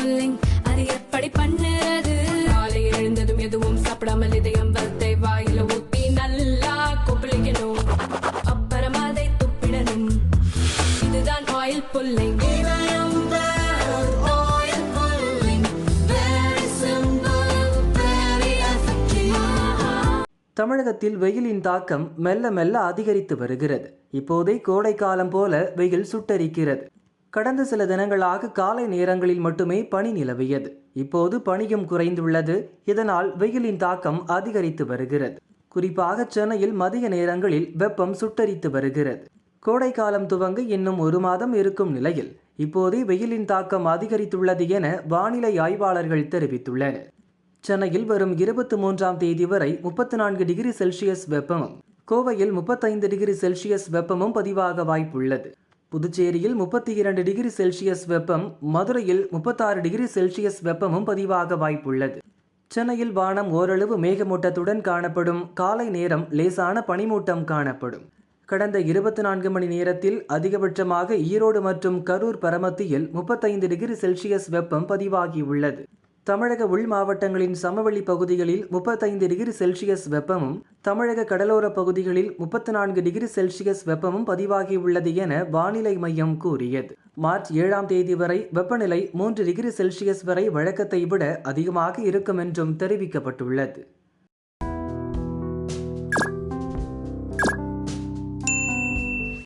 Pulling அது எப்படி பண்ணுறது? காலை எழுந்ததும் எதுவும் சாப்பிடாமல் இதயம் வளத்தை வாயில ஊத்தி நல்லா கொப்பளிக்கணும். அப்புறம் அதை துப்பிடணும். இதுதான் ஆயில் புல்லிங் தமிழகத்தில் வெயிலின் தாக்கம் மெல்ல மெல்ல அதிகரித்து வருகிறது. இப்போதே கோடை காலம் போல வெயில் சுட்டரிக்கிறது. கடந்த சில தினங்களாக காலை நேரங்களில் மட்டுமே பனி நிலவியது. இப்போது பனியும் குறைந்துள்ளது. இதனால் வெயிலின் தாக்கம் அதிகரித்து வருகிறது. குறிப்பாக சென்னையில் மதிய நேரங்களில் வெப்பம் சுட்டரித்து வருகிறது. கோடை காலம் துவங்க இன்னும் ஒரு மாதம் இருக்கும் நிலையில் இப்போதே வெயிலின் தாக்கம் அதிகரித்துள்ளது என வானிலை ஆய்வாளர்கள் தெரிவித்துள்ளனர். சென்னையில் வரும் இருபத்தி மூன்றாம் தேதி வரை முப்பத்தி நான்கு டிகிரி செல்சியஸ் வெப்பமும் கோவையில் முப்பத்தைந்து டிகிரி செல்சியஸ் வெப்பமும் பதிவாக வாய்ப்புள்ளது. புதுச்சேரியில் முப்பத்தி இரண்டு டிகிரி செல்சியஸ் வெப்பம் மதுரையில் முப்பத்தாறு டிகிரி செல்சியஸ் வெப்பமும் பதிவாக வாய்ப்புள்ளது. சென்னையில் வானம் ஓரளவு மேகமூட்டத்துடன் காணப்படும். காலை நேரம் லேசான பனிமூட்டம் காணப்படும். கடந்த இருபத்தி நான்கு மணி நேரத்தில் அதிகபட்சமாக ஈரோடு மற்றும் கரூர் பரமத்தியில் முப்பத்தைந்து டிகிரி செல்சியஸ் வெப்பம் பதிவாகியுள்ளது. தமிழக உள் மாவட்டங்களின் சமவெளி பகுதிகளில் முப்பத்தைந்து டிகிரி செல்சியஸ் வெப்பமும் தமிழக கடலோர பகுதிகளில் முப்பத்தி நான்கு டிகிரி செல்சியஸ் வெப்பமும் பதிவாகியுள்ளது என வானிலை மையம் கூறியது. மார்ச் ஏழாம் தேதி வரை வெப்பநிலை மூன்று டிகிரி செல்சியஸ் வரை வழக்கத்தை விட அதிகமாக இருக்கும் என்றும் தெரிவிக்கப்பட்டுள்ளது.